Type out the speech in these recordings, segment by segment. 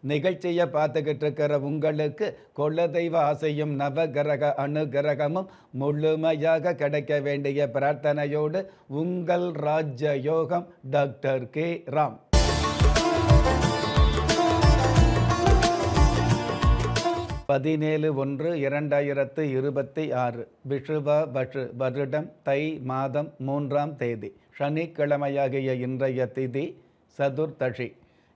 நிகழ்ச்சியை பார்த்துக்கிட்டு இருக்கிற உங்களுக்கு குலதெய்வ ஆசையும் நவகிரக அனுகிரகமும் முழுமையாக கிடைக்க வேண்டிய பிரார்த்தனையோடு உங்கள் ராஜயோகம் டாக்டர் கே. ராம். பதினேழு ஒன்று இரண்டாயிரத்து இருபத்தி ஆறு விஷுவ பஷு வருடம் தை மாதம் மூன்றாம் தேதி சனிக்கிழமையாகிய இன்றைய திதி சதுர்த்தஷி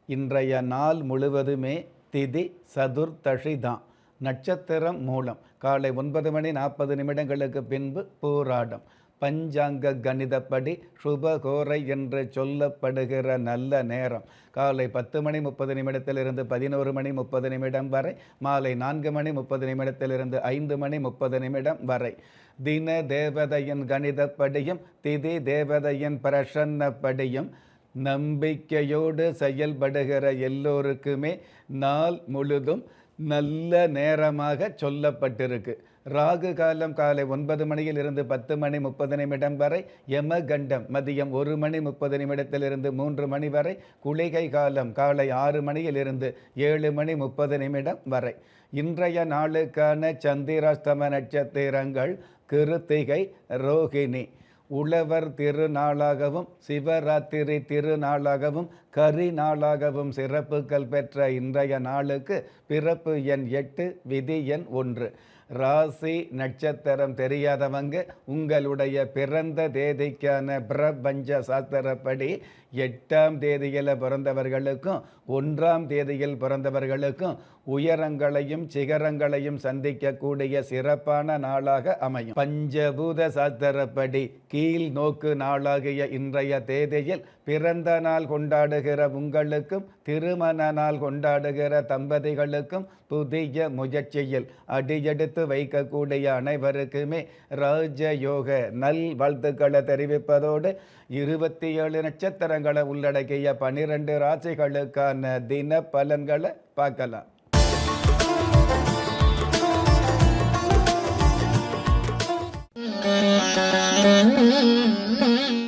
இன்றைய நாள் முழுவதுமே திதி சதுர்த்தஷி தான் நட்சத்திரம் மூலம். காலை ஒன்பது மணி நாற்பது நிமிடங்களுக்கு பின்பு போராடம். பஞ்சாங்க கணிதப்படி சுபகோரை என்று சொல்லப்படுகிற நல்ல நேரம். காலை பத்து மணி முப்பது நிமிடத்திலிருந்து பதினோரு மணி முப்பது நிமிடம் வரை மாலை நான்கு மணி முப்பது நிமிடத்திலிருந்து ஐந்து மணி முப்பது நிமிடம் வரை. தின தேவதையின் கணிதப்படியும் திதி தேவதையின் பிரசன்னப்படியும் நம்பிக்கையோடு செயல்படுகிற எல்லோருக்குமே நாள் முழுதும் நல்ல நேரமாக சொல்லப்பட்டிருக்கு. ராகு காலம் காலை ஒன்பது மணியில் இருந்து பத்து மணி முப்பது நிமிடம் வரை யமகண்டம் மதியம் ஒரு மணி முப்பது நிமிடத்திலிருந்து மூன்று மணி வரை குளிகை காலம் காலை ஆறு மணியில் இருந்து ஏழு மணி முப்பது நிமிடம் வரை. இன்றைய நாளுக்கான சந்திராஸ்தம நட்சத்திரங்கள் கிருத்திகை ரோகிணி. உழவர் திருநாளாகவும் சிவராத்திரி திருநாளாகவும் கரி நாளாகவும் சிறப்புகள் பெற்ற இன்றைய நாளுக்கு பிறப்பு எண் எட்டு விதி எண் ஒன்று. ராசி நட்சத்திரம் தெரியாதவங்க உங்களுடைய பிறந்த தேதிக்கான பிரபஞ்ச சாஸ்திரப்படி எட்டாம் தேதியில் பிறந்தவர்களுக்கும் ஒன்றாம் தேதியில் பிறந்தவர்களுக்கும் உயரங்களையும் சிகரங்களையும் சந்திக்கக்கூடிய சிறப்பான நாளாக அமையும். பஞ்சபூத சாஸ்திரப்படி கீழ் நோக்கு நாளாகிய இன்றைய தேதியில் பிறந்த நாள் கொண்டாடுகிற உங்களுக்கும் திருமண நாள் கொண்டாடுகிற தம்பதிகளுக்கும் புதிய முயற்சியில் அடியெடுத்து வைக்கக்கூடிய அனைவருக்குமே ராஜயோக நல் வாழ்த்துக்களை தெரிவிப்பதோடு இருபத்தி ஏழு நட்சத்திரங்கள் உள்ளடக்கிய பனிரெண்டு ராசிகளுக்கான தின பலன்களை பார்க்கலாம்.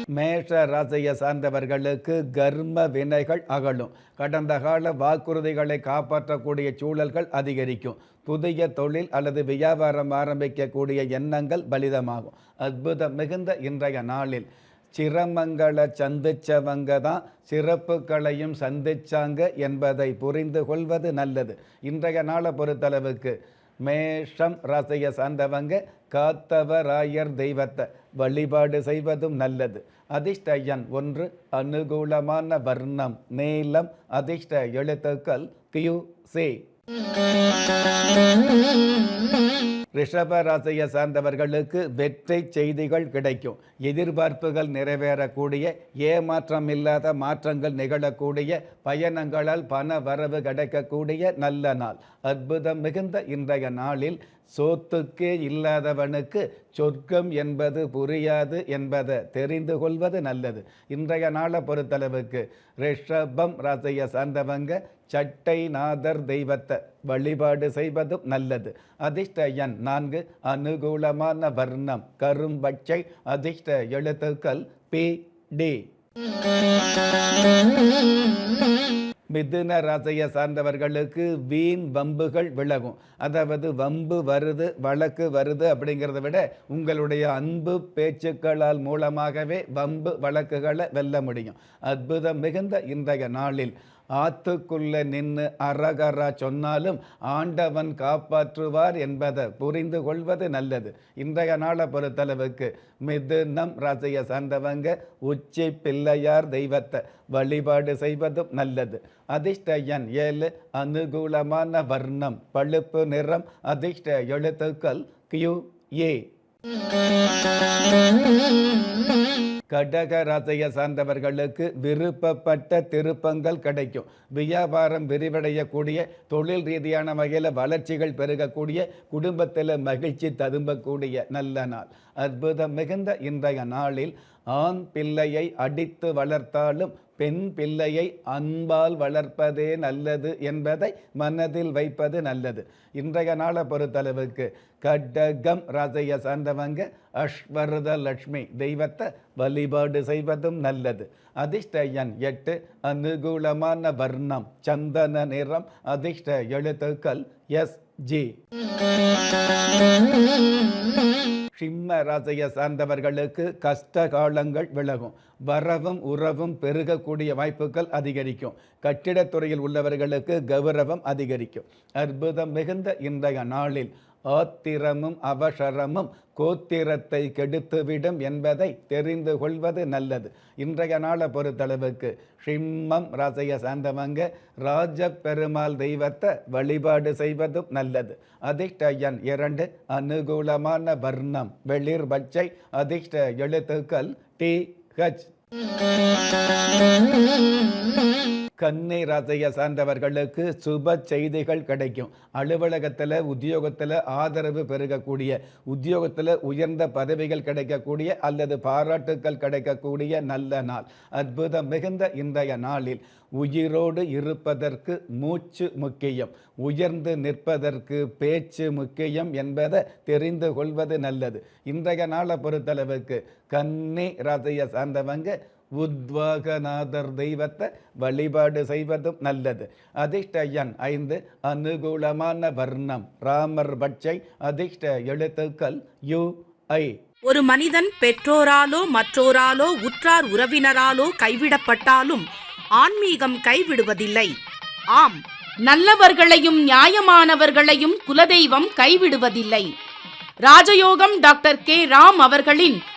மேஷ ராசியை சார்ந்தவர்களுக்கு கர்ம வினைகள் அகலும். கடந்த கால வாக்குறுதிகளை காப்பாற்றக்கூடிய சூழல்கள் அதிகரிக்கும். புதிய தொழில் அல்லது வியாபாரம் ஆரம்பிக்கக்கூடிய எண்ணங்கள் பலிதமாகும். அற்புதம் மிகுந்த இன்றைய நாளில். சிரமங்களை சந்திச்சவங்க தான் சிறப்புகளையும் சந்திச்சாங்க என்பதை புரிந்து கொள்வது நல்லது. இன்றைய நாளை பொறுத்தளவுக்கு மேஷம் ராசியை சார்ந்தவங்க காத்தவராயர் தெய்வத்தை வழிபாடு செய்வதும் நல்லது. அதிர்ஷ்ட எண் ஒன்று அனுகூலமான வர்ணம் நீளம் அதிர்ஷ்ட எழுத்துக்கள் கியூ சி ரிஷப ராசியை சார்ந்தவர்களுக்கு வெற்றி செய்திகள் கிடைக்கும். எதிர்பார்ப்புகள் நிறைவேறக்கூடிய ஏமாற்றம் இல்லாத மாற்றங்கள் நிகழக்கூடிய பயணங்களால் பண வரவு கிடைக்கக்கூடிய நல்ல நாள். அற்புதம் மிகுந்த இன்றைய நாளில் சோத்துக்கே இல்லாதவனுக்கு சொர்க்கம் என்பது புரியாது என்பதை தெரிந்து கொள்வது நல்லது. இன்றைய நாளை பொறுத்தளவுக்கு ரிஷபம் ரசைய சார்ந்தவங்க சட்டை நாதர் தெய்வத்தை வழிபாடு செய்வதும் நல்லது. அதிர்ஷ்ட எண் நான்கு அனுகூலமான வர்ணம் கரும்பச்சை அதிர்ஷ்ட எழுத்துக்கள் பி டி. மிதுன ராசியை சார்ந்தவர்களுக்கு வீண் வம்புகள் விலகும். அதாவது வம்பு வருது வழக்கு வருது அப்படிங்கிறத விட உங்களுடைய அன்பு பேச்சுக்களால் மூலமாகவே வம்பு வழக்குகளை வெல்ல முடியும். அற்புதம் மிகுந்த இன்றைய நாளில். ஆத்துக்குள்ள நின்று அரகரா சொன்னாலும் ஆண்டவன் காப்பாற்றுவார் என்பதை புரிந்து கொள்வது நல்லது. இன்றைய நாளை பொறுத்தளவுக்கு மிதுனம் ராசியை சார்ந்தவங்க உச்சி பிள்ளையார் தெய்வத்தை வழிபாடு செய்வதும் நல்லது. அதிர்ஷ்ட எண் ஏழு அனுகூலமான வர்ணம் பழுப்பு நிறம் அதிர்ஷ்ட எழுத்துக்கள் கியூ ஏ. கடக ராசியை சார்ந்தவர்களுக்கு விருப்பப்பட்ட திருப்பங்கள் கிடைக்கும். வியாபாரம் விரிவடையக்கூடிய தொழில் ரீதியான வகையில் வளர்ச்சிகள் பெருகக்கூடிய குடும்பத்தில் மகிழ்ச்சி ததும்பக்கூடிய நல்ல நாள். அற்புதம் மிகுந்த இன்றைய நாளில் ஆண் பிள்ளையை அடித்து வளர்த்தாலும் பெண் பிள்ளையை அன்பால் வளர்ப்பதே நல்லது என்பதை மனதில் வைப்பது நல்லது. இன்றைய நாளை பொறுத்தளவுக்கு கடகம் ராசையை சார்ந்தவங்க அஸ்வரத லட்சுமி தெய்வத்தை வழிபாடு செய்வதும் நல்லது. அதிர்ஷ்ட எண் எட்டு அனுகூலமான வர்ணம் சந்தன நிறம் அதிர்ஷ்ட எழுத்துக்கள் எஸ் ஜி. சிம்ம ராசியை சார்ந்தவர்களுக்கு கஷ்ட காலங்கள் விலகும். வரவும் உறவும் பெருகக்கூடிய வாய்ப்புகள் அதிகரிக்கும். கட்டிடத்துறையில் உள்ளவர்களுக்கு கௌரவம் அதிகரிக்கும். அற்புதம் மிகுந்த இன்றைய நாளில் ஆத்திரமும் அவசரமும் கோத்திரத்தை கெடுத்துவிடும் என்பதை தெரிந்து கொள்வது நல்லது. இன்றைய நாளை பொறுத்தளவுக்கு சிம்மம் ராசைய சார்ந்தவங்க ராஜ பெருமாள் தெய்வத்தை வழிபாடு செய்வதும் நல்லது. அதிர்ஷ்ட எண் இரண்டு அனுகூலமான வர்ணம் வெளிர் பச்சை அதிர்ஷ்ட எழுத்துக்கள் டி ஹச். கன்னி ராசியை சார்ந்தவர்களுக்கு சுப செய்திகள் கிடைக்கும். அலுவலகத்தில் உத்தியோகத்தில் ஆதரவு பெருகக்கூடிய உத்தியோகத்தில் உயர்ந்த பதவிகள் கிடைக்கக்கூடிய அல்லது பாராட்டுக்கள் கிடைக்கக்கூடிய நல்ல நாள். அற்புதம் மிகுந்த இன்றைய நாளில் உயிரோடு இருப்பதற்கு மூச்சு முக்கியம். உயர்ந்து நிற்பதற்கு பேச்சு முக்கியம் என்பதை தெரிந்து கொள்வது நல்லது. இன்றைய நாளை பொறுத்தளவுக்கு கன்னி ராசியை சார்ந்தவங்க உத்வாகநாதர் தெய்வத்தை வழிபாடு செய்வதும் நல்லது. அதிர்ஷ்ட எண் ஐந்து அனுகூலமான வர்ணம். ராமர் பட்சை அதிர்ஷ்ட எழுத்துக்கள் யு ஐ. ஒரு மனிதன் பெற்றோராலோ மற்றோராலோ உற்றார் உறவினராலோ கைவிடப்பட்டாலும் ஆன்மீகம் கைவிடுவதில்லை. ஆம் நல்லவர்களையும் நியாயமானவர்களையும் குலதெய்வம் கைவிடுவதில்லை. ராஜயோகம் டாக்டர் கே. ராம் அவர்களின்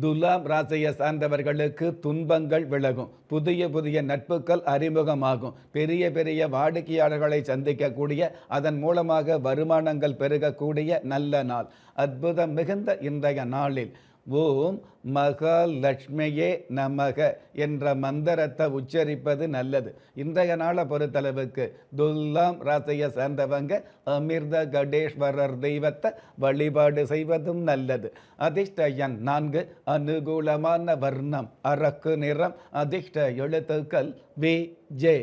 துலாம் ராசியை சார்ந்தவர்களுக்கு துன்பங்கள் விலகும். புதிய புதிய நட்புகள் அறிமுகமாகும். பெரிய பெரிய வாடிக்கையாளர்களை சந்திக்கக்கூடிய அதன் மூலமாக வருமானங்கள் பெருகக்கூடிய நல்ல நாள். அற்புதம் மிகுந்த இன்றைய நாளில். ஓம் மகாலட்சுமியே நமக என்ற மந்திரத்தை உச்சரிப்பது நல்லது. இன்றைய நாளை பொறுத்தளவுக்கு துல்லாம் ராசியை சேர்ந்தவங்க அமிர்த கடேஸ்வரர் தெய்வத்தை வழிபாடு செய்வதும் நல்லது. அதிர்ஷ்டயன் நான்கு அனுகூலமான வர்ணம் அரக்கு நிறம் அதிர்ஷ்ட எழுத்துக்கள் வி ஜே.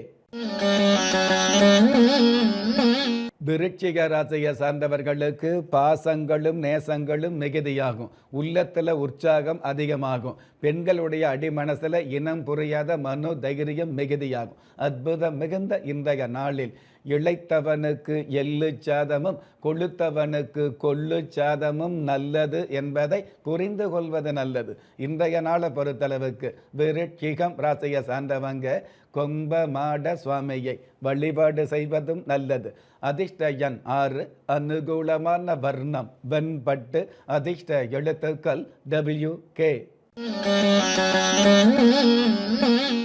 விருட்சிக ராசியை சார்ந்தவர்களுக்கு பாசங்களும் நேசங்களும் மிகுதியாகும். உள்ளத்தில் உற்சாகம் அதிகமாகும். பெண்களுடைய அடிமனசில் இனம் புரியாத மனோ தைரியம் மிகுதியாகும். அற்புதம் மிகுந்த இன்றைய நாளில். இளைத்தவனுக்கு எள்ளு சாதமும் கொளுத்தவனுக்கு கொள்ளு சாதமும் நல்லது என்பதை புரிந்து கொள்வது நல்லது. இன்றைய நாளை பொறுத்தளவுக்கு விருட்சிகம் ராசியை சார்ந்தவங்க கொம்ப மாட சுவாமியை வழிபாடு செய்வதும் நல்லது. அதிர்ஷ்ட எண் ஆறு அனுகூலமான வர்ணம் வெண்பட்டு அதிர்ஷ்ட எழுத்துக்கள் டபிள்யூ கே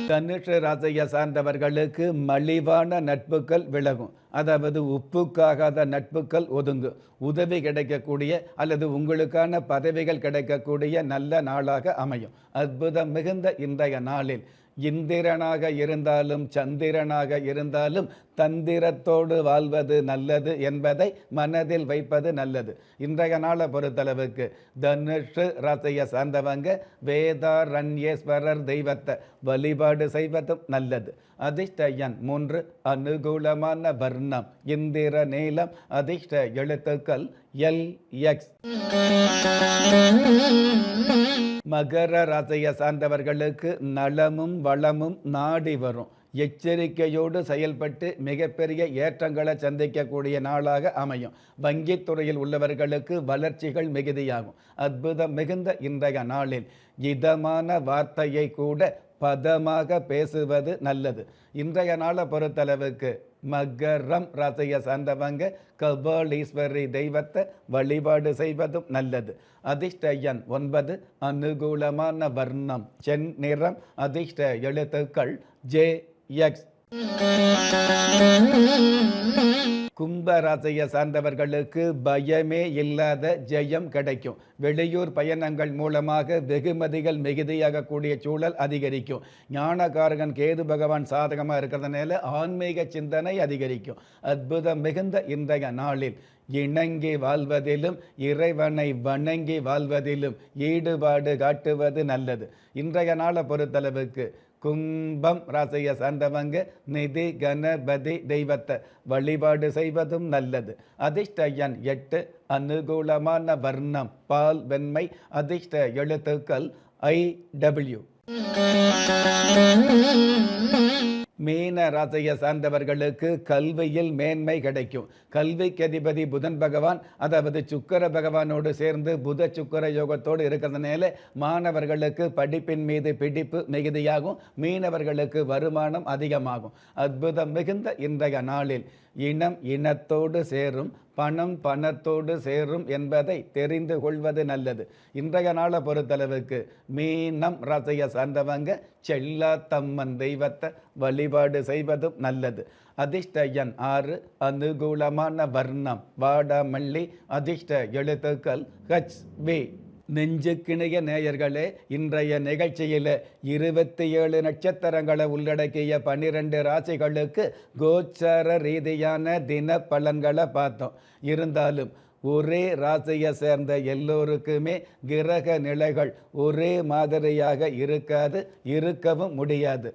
தனுஷ ராசியை சார்ந்தவர்களுக்கு மலிவான நட்புகள் விலகும். அதாவது உப்புக்காகாத நட்புகள் ஒதுங்கும் உதவி கிடைக்கக்கூடிய அல்லது உங்களுக்கான பதவிகள் கிடைக்கக்கூடிய நல்ல நாளாக அமையும். அற்புதம் மிகுந்த இன்றைய நாளில். இந்திரனாக இருந்தாலும் சந்திரனாக இருந்தாலும் தந்திரத்தோடு வாழ்வது நல்லது என்பதை மனதில் வைப்பது நல்லது. இன்றைய நாளை பொறுத்தளவுக்கு தனுஷு ராசியை சார்ந்தவங்க வேதாரண்யேஸ்வரர் தெய்வத்தை வழிபாடு செய்வதும் நல்லது. அதிர்ஷ்ட எண் மூன்று அனுகூலமான வர்ணம் இந்திர நீளம் அதிர்ஷ்ட எழுத்துக்கள் எல் எக்ஸ். மகர ராசியை சார்ந்தவர்களுக்கு நலமும் வளமும் நாடி வரும். எச்சரிக்கையோடு செயல்பட்டு மிகப்பெரிய ஏற்றங்களை சந்திக்கக்கூடிய நாளாக அமையும். வங்கித் துறையில் உள்ளவர்களுக்கு வளர்ச்சிகள் மிகுதியாகும். அற்புதம் மிகுந்த இன்றைய நாளில் இதமான வார்த்தையை கூட பதமாக பேசுவது நல்லது. இன்றைய நாளை பொறுத்தளவுக்கு மகரம் ரசைய சார்ந்தவங்க கபாலீஸ்வரி தெய்வத்தை வழிபாடு செய்வதும் நல்லது. அதிர்ஷ்டயன் ஒன்பது அனுகூலமான வர்ணம் சென் நிறம் அதிர்ஷ்ட எழுத்துக்கள் ஜே எக்ஸ். கும்பராசியை சார்ந்தவர்களுக்கு பயமே இல்லாத ஜெயம் கிடைக்கும். வெளியூர் பயணங்கள் மூலமாக வெகுமதிகள் மிகுதியாகக்கூடிய சூழல் அதிகரிக்கும். ஞானகாரகன் கேது பகவான் சாதகமாக இருக்கிறதுனால ஆன்மீக சிந்தனை அதிகரிக்கும். அற்புதம் மிகுந்த இன்றைய நாளில் இணங்கி வாழ்வதிலும் இறைவனை வணங்கி வாழ்வதிலும் ஈடுபாடு காட்டுவது நல்லது. இன்றைய நாளை பொறுத்தளவுக்கு கும்பம் ரசைய சார்ந்தவங்க நிதி கணபதி தெய்வத்தை வழிபாடு செய்வதும் நல்லது. அதிர்ஷ்ட எண் எட்டு அனுகூலமான வர்ணம் பால் வெண்மை அதிர்ஷ்ட எழுத்துக்கள் ஐ டபிள்யூ. மீன ராசியை சார்ந்தவர்களுக்கு கல்வியில் மேன்மை கிடைக்கும். கல்விக்கு அதிபதி புதன் பகவான் அதாவது சுக்கர பகவானோடு சேர்ந்து புத சுக்கர யோகத்தோடு இருக்கிறதுனால மாணவர்களுக்கு படிப்பின் மீது பிடிப்பு மிகுதியாகும். மீனவர்களுக்கு வருமானம் அதிகமாகும். அற்புதம் மிகுந்த இன்றைய நாளில் இனம் இனத்தோடு சேரும் பணம் பணத்தோடு சேரும் என்பதை தெரிந்து கொள்வது நல்லது. இன்றைய நாளை பொறுத்தளவுக்கு மீனம் ரசைய சார்ந்தவங்க செல்லாத்தம்மன் தெய்வத்தை வழிபாடு செய்வதும் நல்லது. அதிர்ஷ்ட எண் ஆறு அனுகூலமான வர்ணம். வாடாமல்லி அதிர்ஷ்ட எழுத்துக்கள் ஹச் வி. நெஞ்சுக்கிணைய நேயர்களே இன்றைய நிகழ்ச்சியில் இருபத்தி ஏழு நட்சத்திரங்களை உள்ளடக்கிய பன்னிரெண்டு ராசிகளுக்கு கோச்சார ரீதியான தின பலன்களை பார்த்தோம். இருந்தாலும் ஒரே ராசியை சேர்ந்த எல்லோருக்குமே கிரக நிலைகள் ஒரே மாதிரியாக இருக்காது இருக்கவும் முடியாது.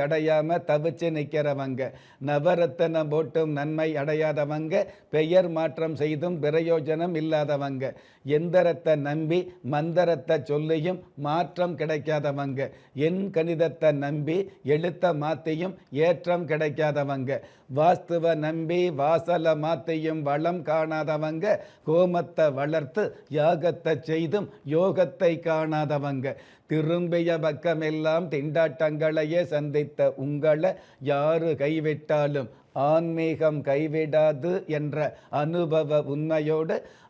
அடையாம தவிச்சு நிற்கிறவங்க நவரத்தனம் போட்டும் நன்மை அடையாதவங்க. பெயர் மாற்றம் செய்தும் பிரயோஜனம் இல்லாதவங்க. எந்திரத்தை நம்பி மந்திரத்தை சொல்லியும் மாற்றம் கிடைக்காதவங்க. என் கணிதத்தை நம்பி எழுத்த மாத்தியும் ஏற்றம் கிடைக்காதவங்க. வாஸ்துவ நம்பி வாசலை மாத்தியும் வளம் காணாதவங்க. கோமத்தை வளர்த்து யாகத்தை செய்தும் யோகத்தை காணாதவங்க. திரும்பிய பக்கமெல்லாம் திண்டாட்டங்களையே சந்தித்த உங்களை யாரு கைவிட்டாலும் ஆன்மீகம் கைவிடாது என்ற அனுபவ உண்மையோடு